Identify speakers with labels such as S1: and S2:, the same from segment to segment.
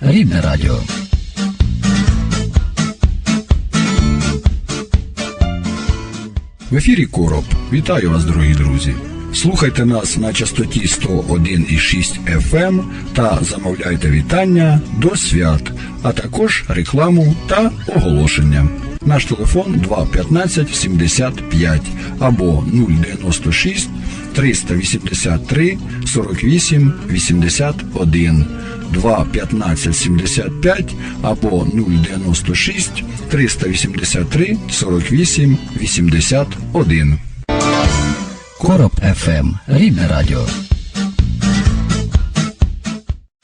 S1: Рідне радіо.
S2: В ефірі Короб. Вітаю вас, дорогі друзі. Слухайте нас на частоті 101,6 FM ем та замовляйте вітання до свят, а також рекламу та оголошення. Наш телефон 215 75 або 096 383 48 81 2 15 75 або 096 383 48 81.
S1: Короб ФМ. Рідне радіо.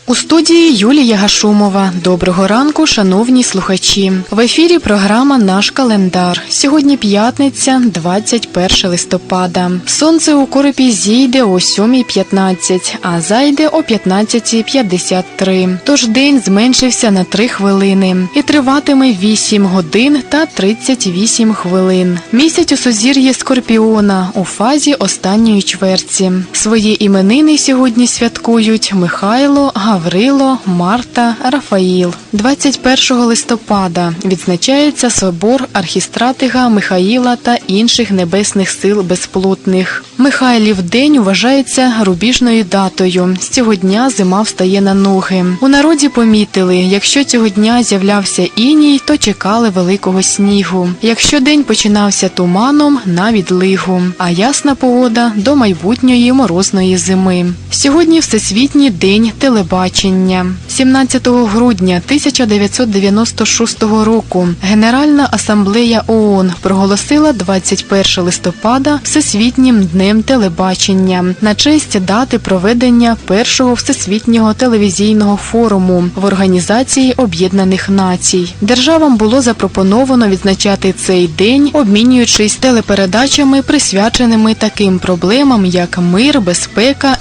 S3: У студії Юлія Гашумова. Доброго ранку, шановні слухачі. В ефірі програма Наш календар. Сьогодні п'ятниця, 21 листопада. Сонце у коропі зійде о 7.15, а зайде о 15.53. Тож день зменшився на 3 хвилини і триватиме 8 годин та 38 хвилин. Місяць у сузір'ї Скорпіона у фазі останньої чверті. Свої іменини сьогодні святкують Михайло, Гаврило, Марта, Рафаїл. 21 листопада відзначається собор архістратига Михаїла та інших небесних сил безплотних. Михайлів день вважається рубіжною датою. З цього дня зима встає на ноги. У народі помітили, якщо цього дня з'являвся іній, то чекали великого снігу. Якщо день починався туманом, на відлигу, а ясна погода до майбутньої морозної зими. Сьогодні Всесвітній день телебачення. 17 грудня 1996 року Генеральна асамблея ООН проголосила 21 листопада Всесвітнім днем телебачення на честь дати проведення першого всесвітнього телевізійного форуму в Організації Об'єднаних Націй. Державам було запропоновано відзначати цей день, обмінюючись телепередачами, присвяченими таким проблемам, як мир, безпека,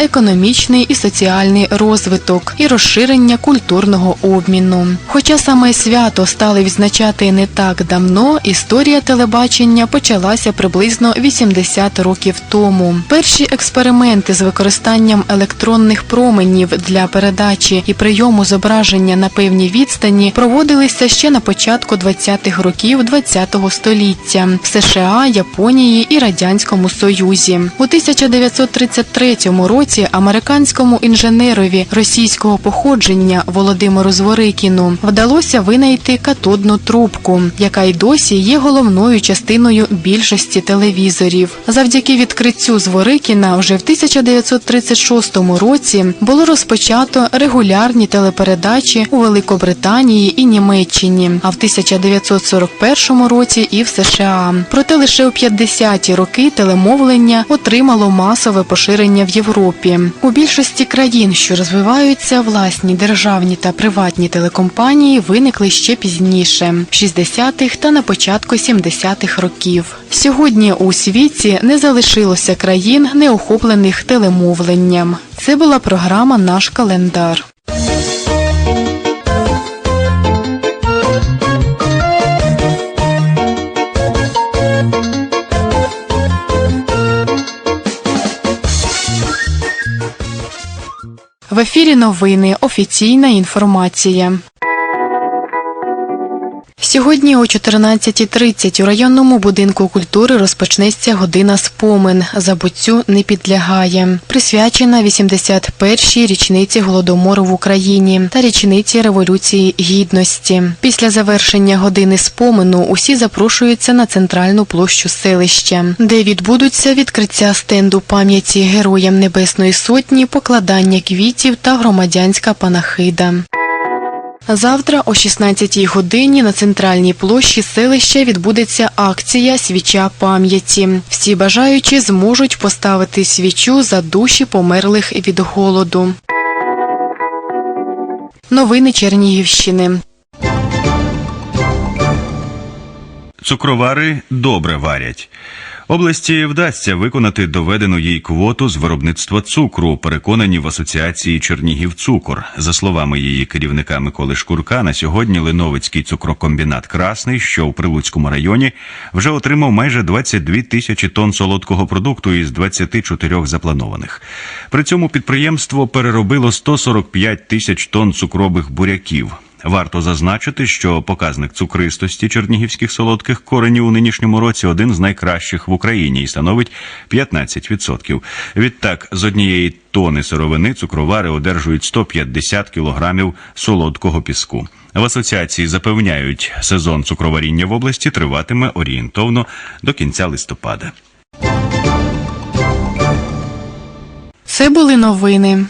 S3: економічний і соціальний розвиток і розширення культурного обміну. Хоча саме свято стали відзначати не так давно, історія телебачення почалася приблизно 80 років тому. Перші експерименти з використанням електронних променів для передачі і прийому зображення на певній відстані проводилися ще на початку 20-х років ХХ століття в США, Японії і Радянському Союзі. У 1933 році американському інженерові російського походження Володимиру Зворикіну вдалося винайти катодну трубку, яка й досі є головною частиною більшості телевізорів. Завдяки відкриттю Зворикіна вже в 1936 році було розпочато регулярні телепередачі у Великобританії і Німеччині, а в 1941 році і в США. Проте лише у 50-ті роки телемовлення отримало масове поширення в Європі. У більшості країн, що розвиваються, власні державні та приватні телекомпанії виникли ще пізніше, в 60-х та на початку 70-х років. Сьогодні у світі не залишилося країн, не охоплених телемовленням. Це була програма Наш календар. В ефірі новини. Офіційна інформація. Сьогодні о 14.30 у районному будинку культури розпочнеться година спомин. Забуттю не підлягає. Присвячена 81-й річниці голодомору в Україні та річниці Революції Гідності. Після завершення години спомину усі запрошуються на центральну площу селища, де відбудуться відкриття стенду пам'яті героям Небесної Сотні, покладання квітів та громадянська панахида. Завтра о 16-й годині на центральній площі селища відбудеться акція Свіча пам'яті. Всі бажаючі зможуть поставити свічу за душі померлих від голоду. Новини Чернігівщини.
S4: Цукровари добре варять. Області вдасться виконати доведену їй квоту з виробництва цукру, переконані в асоціації Чернігів Цукор. За словами її керівника Миколи Шкурка, на сьогодні Линовицький цукрокомбінат Красний, що у Прилуцькому районі, вже отримав майже 22 тисячі тонн солодкого продукту із 24 запланованих. При цьому підприємство переробило 145 тисяч тонн цукрових буряків. Варто зазначити, що показник цукристості чернігівських солодких коренів у нинішньому році один з найкращих в Україні і становить 15%. Відтак, з однієї тони сировини цукровари одержують 150 кілограмів солодкого піску. В асоціації запевняють, сезон цукроваріння в області триватиме орієнтовно до кінця листопада.
S3: Це були новини.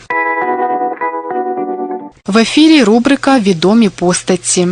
S3: В ефірі рубрика Відомі постаті.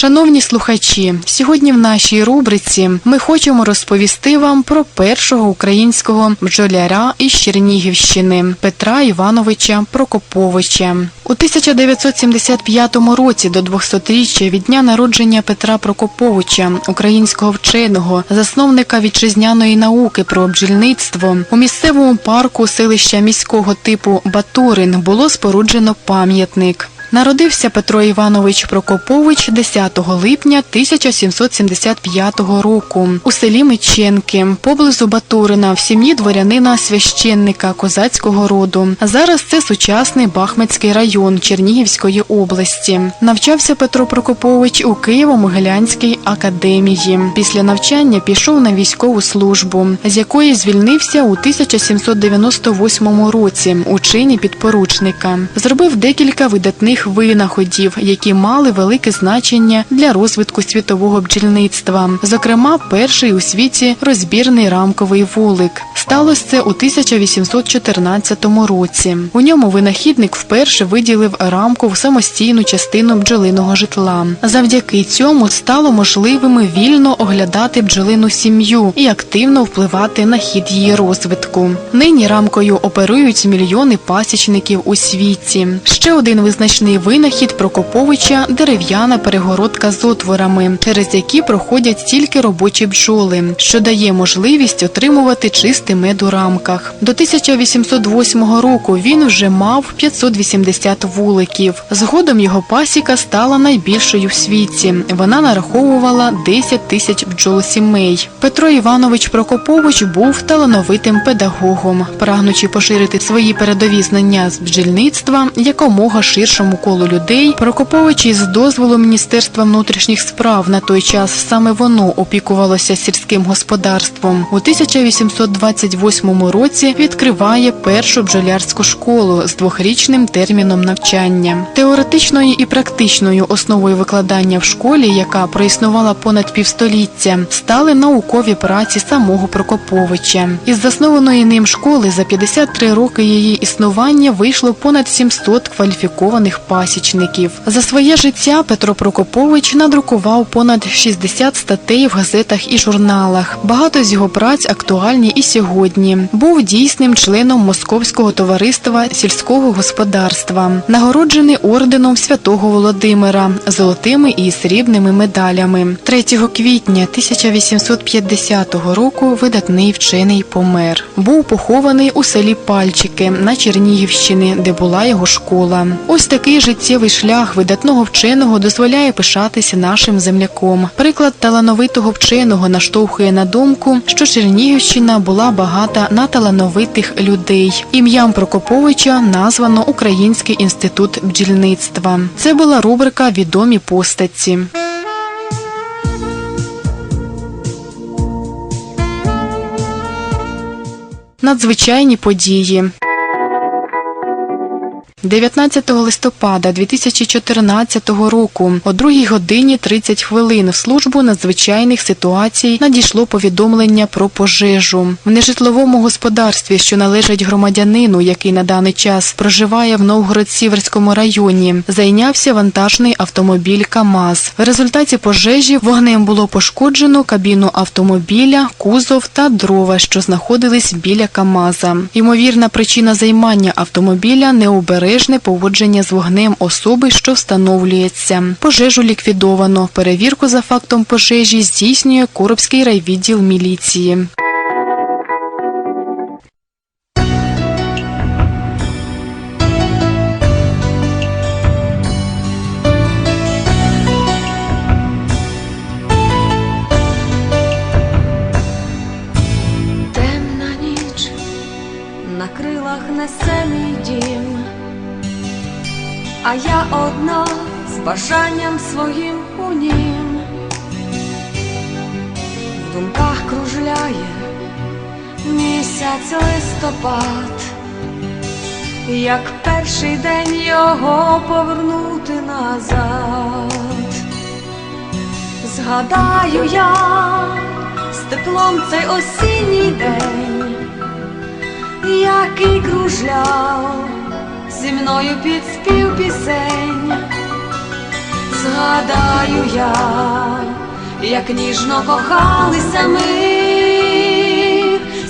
S3: Шановні слухачі, сьогодні в нашій рубриці ми хочемо розповісти вам про першого українського бджоляря із Чернігівщини Петра Івановича Прокоповича. У 1975 році до 200-річчя від дня народження Петра Прокоповича, українського вченого, засновника вітчизняної науки про бджільництво, у місцевому парку селища міського типу Батурин було споруджено пам'ятник. Народився Петро Іванович Прокопович 10 липня 1775 року у селі Меченки, поблизу Батурина, в сім'ї дворянина священника козацького роду. Зараз це сучасний Бахмацький район Чернігівської області. Навчався Петро Прокопович у Києво-Могилянській академії. Після навчання пішов на військову службу, з якої звільнився у 1798 році у чині підпоручника. Зробив декілька видатних винаходів, які мали велике значення для розвитку світового бджільництва. Зокрема, перший у світі розбірний рамковий вулик. Сталося це у 1814 році. У ньому винахідник вперше виділив рамку в самостійну частину бджолиного житла. Завдяки цьому стало можливим вільно оглядати бджолину сім'ю і активно впливати на хід її розвитку. Нині рамкою оперують мільйони пасічників у світі. Ще один визначний винахід Прокоповича дерев'яна перегородка з отворами, через які проходять тільки робочі бджоли, що дає можливість отримувати чистий мед у рамках. До 1808 року він вже мав 580 вуликів. Згодом його пасіка стала найбільшою в світі. Вона нараховувала 10 тисяч бджолосімей. Петро Іванович Прокопович був талановитим педагогом, прагнучи поширити свої передові знання з бджільництва якомога ширшому колу людей. Прокопович із дозволу Міністерства внутрішніх справ на той час саме воно опікувалося сільським господарством. У 1828 році відкриває першу бджолярську школу з двохрічним терміном навчання. Теоретичною і практичною основою викладання в школі, яка проіснувала понад півстоліття, стали наукові праці самого Прокоповича. Із заснованої ним школи за 53 роки її існування вийшло понад 700 кваліфікованих пасічників. За своє життя Петро Прокопович надрукував понад 60 статей в газетах і журналах. Багато з його праць актуальні і сьогодні. Був дійсним членом Московського товариства сільського господарства, нагороджений орденом святого Володимира, золотими і срібними медалями. 3 квітня 1850 року видатний вчений помер. Був похований у селі Пальчики на Чернігівщині, де була його школа. Ось такий життєвий шлях видатного вченого дозволяє пишатися нашим земляком. Приклад талановитого вченого наштовхує на думку, що Чернігівщина була багата на талановитих людей. Ім'ям Прокоповича названо Український інститут бджільництва. Це була рубрика Відомі постаті. Надзвичайні події. 19 листопада 2014 року о 2 годині 30 хвилин в службу надзвичайних ситуацій надійшло повідомлення про пожежу в нежитловому господарстві, що належить громадянину, який на даний час проживає в Новгород-Сіверському районі. Зайнявся вантажний автомобіль КАМАЗ. В результаті пожежі вогнем було пошкоджено кабіну автомобіля, кузов та дрова, що знаходились біля КАМАЗа. Ймовірна причина займання автомобіля необережність обережне поводження з вогнем особи, що встановлюється. Пожежу ліквідовано. Перевірку за фактом пожежі здійснює Коробський райвідділ міліції.
S5: На крилах несе мій дім, а я одна з бажанням своїм у нім. В думках кружляє місяць листопад, як перший день його повернути назад. Згадаю я з теплом цей осінній день, який кружляв зі мною під спів пісень. Згадаю я, як ніжно кохалися ми,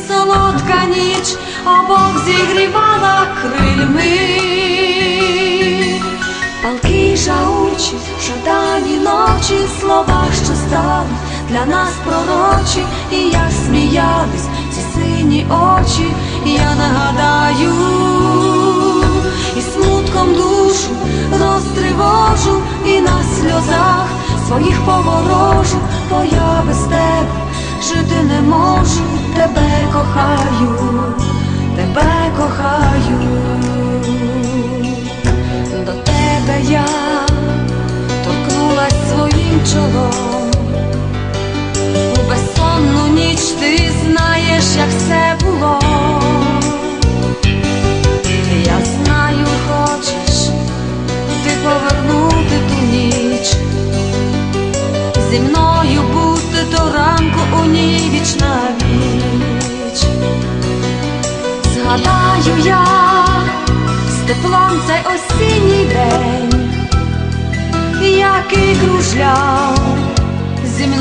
S5: солодка ніч обох зігрівала крильми. Палки жаучі, жадані ночі, слова, що стали для нас пророчі, і як сміялись ці сині очі, я нагадаю, смутком душу розтривожу, і на сльозах своїх поворожу, бо я без тебе жити не можу, тебе кохаю, тебе кохаю до тебе я торкнулась своїм чолом.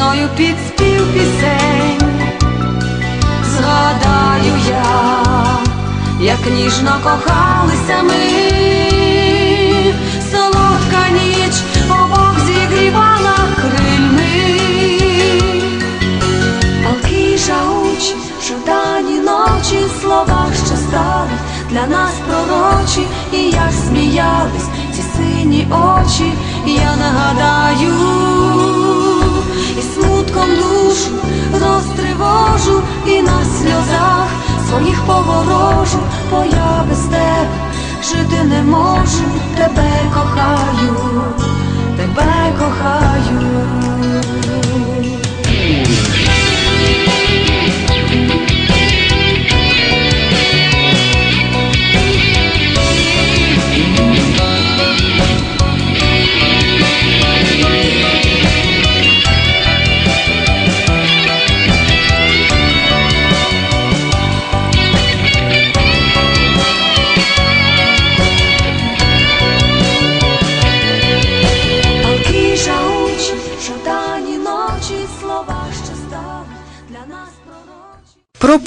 S5: Мною під спів пісень. Згадаю я, як ніжно кохалися ми, солодка ніч обох зігрівала крильми. Палки жаучі, жадані ночі, слова, що стали для нас пророчі, і як сміялись ці сині очі, я нагадаю, поворожу, бо я без тебе жити не можу, тебе кохаю, тебе кохаю.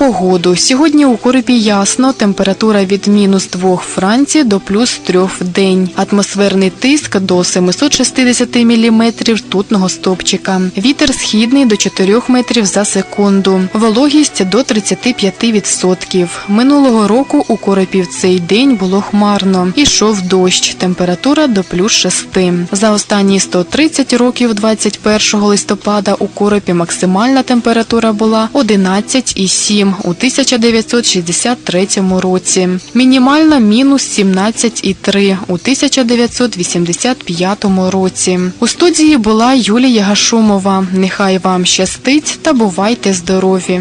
S3: Погоду. Сьогодні у Коропі ясно. Температура від мінус 2 в Франції до плюс 3 в день. Атмосферний тиск до 760 мм ртутного стопчика. Вітер східний до 4 метрів за секунду. Вологість до 35%. Минулого року у Коропі в цей день було хмарно. Ішов дощ. Температура до плюс 6. За останні 130 років 21 листопада у Коропі максимальна температура була 11,7 у 1963 році. Мінімальна мінус 17,3 у 1985 році. У студії була Юлія Гашумова. Нехай вам щастить та бувайте здорові.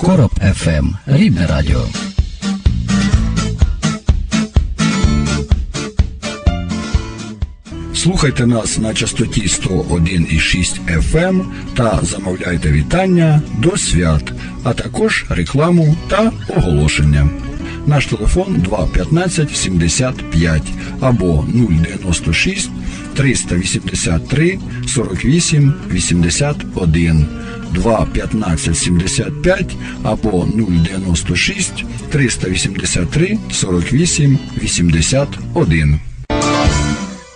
S1: Короб ФМ. Рідне радіо.
S2: Слухайте нас на частоті 101,6 FM та замовляйте вітання до свят, а також рекламу та оголошення. Наш телефон 215 75 або 096 383 48 81 2 15 75 або 096 383 48 81.